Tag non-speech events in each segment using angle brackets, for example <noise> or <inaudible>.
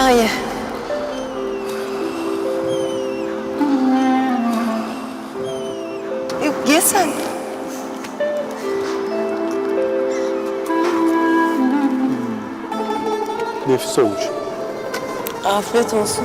Sen ye. Yok ye sen. Nefis olmuş. Afiyet olsun.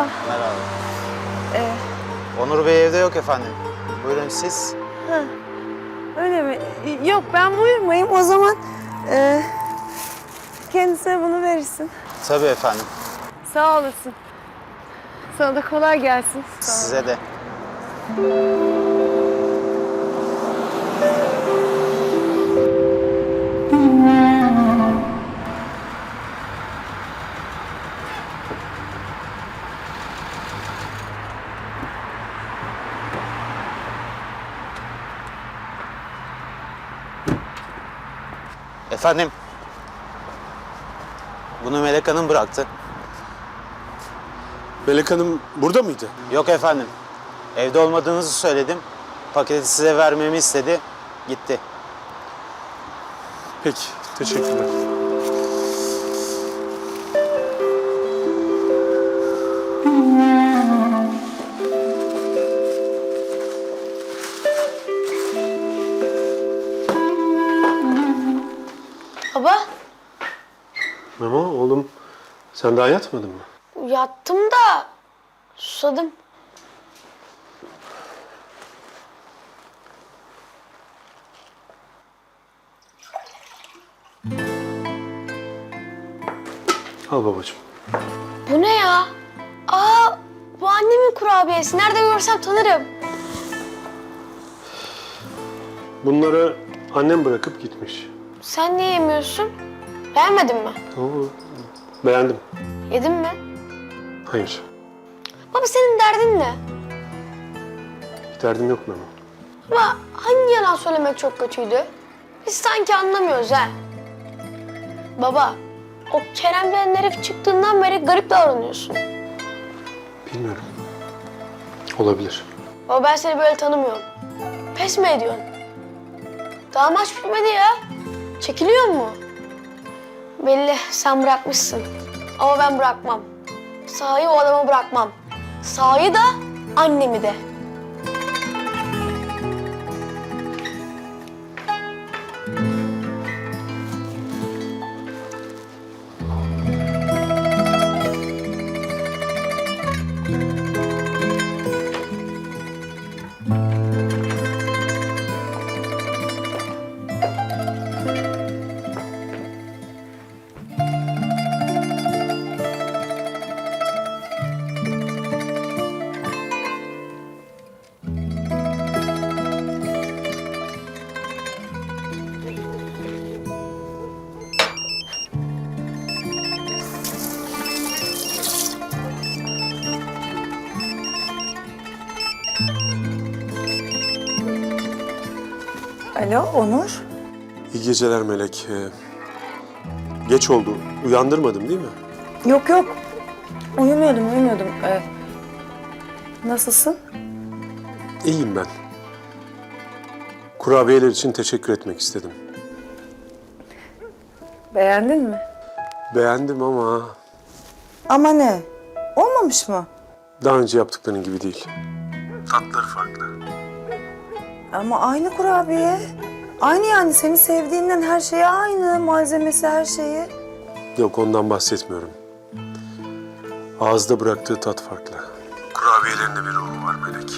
Merhaba. Merhaba. Ee, Onur Bey evde yok efendim. Buyurun siz. öyle mi? Yok ben buyurmayayım. O zaman e, kendisine bunu verirsin. Tabii efendim. Sağ olasın. Sana da kolay gelsin. Size de. Efendim. Bunu Melek Hanım bıraktı. Melek Hanım burada mıydı? Yok efendim. Evde olmadığınızı söyledim. Paketi size vermemi istedi. Gitti. Peki, teşekkürler. Sen daha yatmadın mı? yattım da susadım. Al babacığım. Bu ne ya? Aa, bu annemin kurabiyesi. Nerede görsem tanırım. Bunları annem bırakıp gitmiş. Sen niye yemiyorsun? Beğenmedin mi? Oo, beğendim. Yedin mi? Hayır, Baba senin derdin ne? bir derdim yok Memo. Ama hani yalan söylemek çok kötüydü? Biz sanki anlamıyoruz ha. Baba, o Kerem denen herif çıktığından beri garip davranıyorsun. Bilmiyorum. Olabilir. Baba ben seni böyle tanımıyorum. Pes mi ediyorsun? Daha maç bitmedi ya. Çekiliyor mu? Belli sen bırakmışsın. Ama ben bırakmam. Sahayı o adama bırakmam. Sahayı da annemi de. Alo Onur. İyi geceler Melek. Ee, geç oldu. Uyandırmadım değil mi? Yok yok. Uyumuyordum uyumuyordum. Ee, nasılsın? İyiyim ben. Kurabiyeler için teşekkür etmek istedim. Beğendin mi? Beğendim ama Ama ne? Olmamış mı? daha önce yaptıkların gibi değil. Tatları farklı. Ama aynı kurabiye. Aynı yani senin sevdiğinden her şey aynı. Malzemesi her şeyi. Yok ondan bahsetmiyorum. Ağızda bıraktığı tat farklı. Kurabiyelerinde bir ruhu var Melek.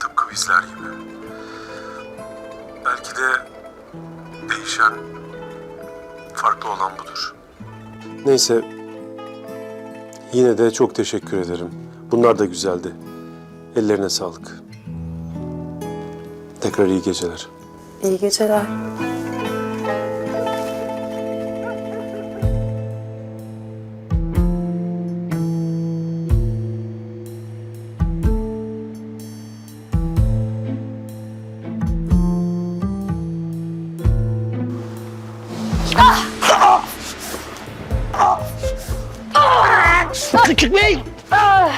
Tıpkı bizler gibi. Belki de değişen, farklı olan budur. Neyse, yine de çok teşekkür ederim. Bunlar da güzeldi. Ellerine sağlık. Tekrar iyi geceler. İyi geceler. Küçük Bey! Ah,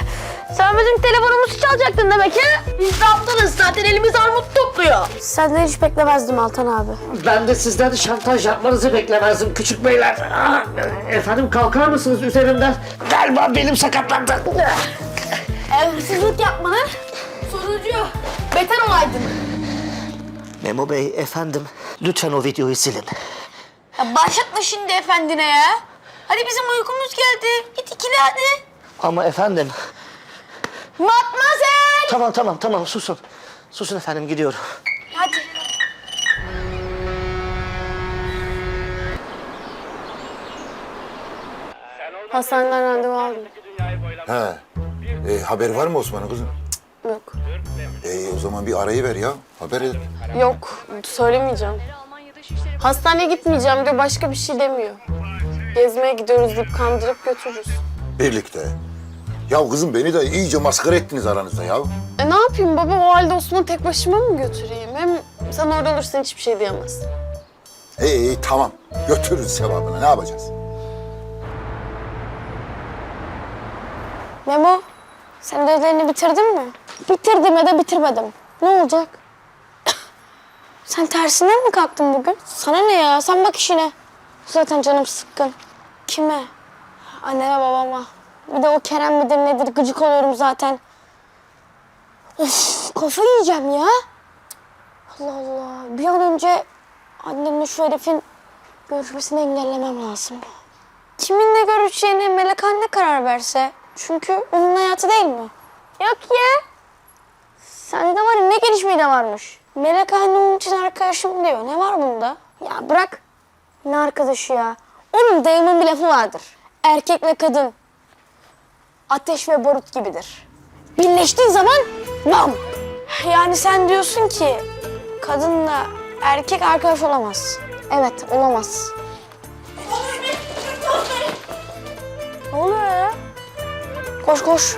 sen bizim telefonumuzu çalacaktın demek ki. Biz ne yaptınız? Zaten elimiz armut topluyor. Senden hiç beklemezdim Altan abi. Ben de sizden şantaj yapmanızı beklemezdim küçük beyler. Ah, efendim kalkar mısınız üzerimden? Galiba benim sakatlandı. Eğer hırsızlık yapmanın sonucu beter olaydın. Memo bey efendim lütfen o videoyu silin. Ya başlatma şimdi efendine ya. Hadi bizim uykumuz geldi. Git ikili hadi. Ama efendim Matmazel. tamam tamam tamam susun. Susun efendim gidiyorum. Hadi. Hastaneden randevu aldım. He. E, haber var mı Osman'ın kızım? Yok. E, o zaman bir arayı ver ya. Haber et. Yok. Söylemeyeceğim. Hastaneye gitmeyeceğim diyor. Başka bir şey demiyor. Gezmeye gidiyoruz deyip kandırıp götürürüz. Birlikte. Ya kızım beni de iyice maskara ettiniz aranızda ya. E ne yapayım baba? O halde Osman'ı tek başıma mı götüreyim? Hem sen orada olursan hiçbir şey diyemez. İyi iyi tamam. Götürürüz sevabını. Ne yapacağız? Memo, sen ödevlerini bitirdin mi? Bitirdim ya da bitirmedim. Ne olacak? <coughs> sen tersinden mi kalktın bugün? Sana ne ya? Sen bak işine. Zaten canım sıkkın. Kime? Anneme babama. Bir de o Kerem midir nedir gıcık oluyorum zaten. Of kafa yiyeceğim ya. Allah Allah. Bir an önce annemle şu herifin görüşmesini engellemem lazım. Kiminle görüşeceğine Melek anne karar verse. Çünkü onun hayatı değil mi? Yok ya. Sende var ya ne gelişmeyi de varmış. Melek anne onun için arkadaşım diyor. Ne var bunda? Ya bırak. Ne arkadaşı ya? Onun dayımın bir lafı vardır. Erkek ve kadın ateş ve barut gibidir. Birleştiği zaman bam. Yani sen diyorsun ki kadınla erkek arkadaş olamaz. Evet olamaz. Ne oluyor ya? Koş koş.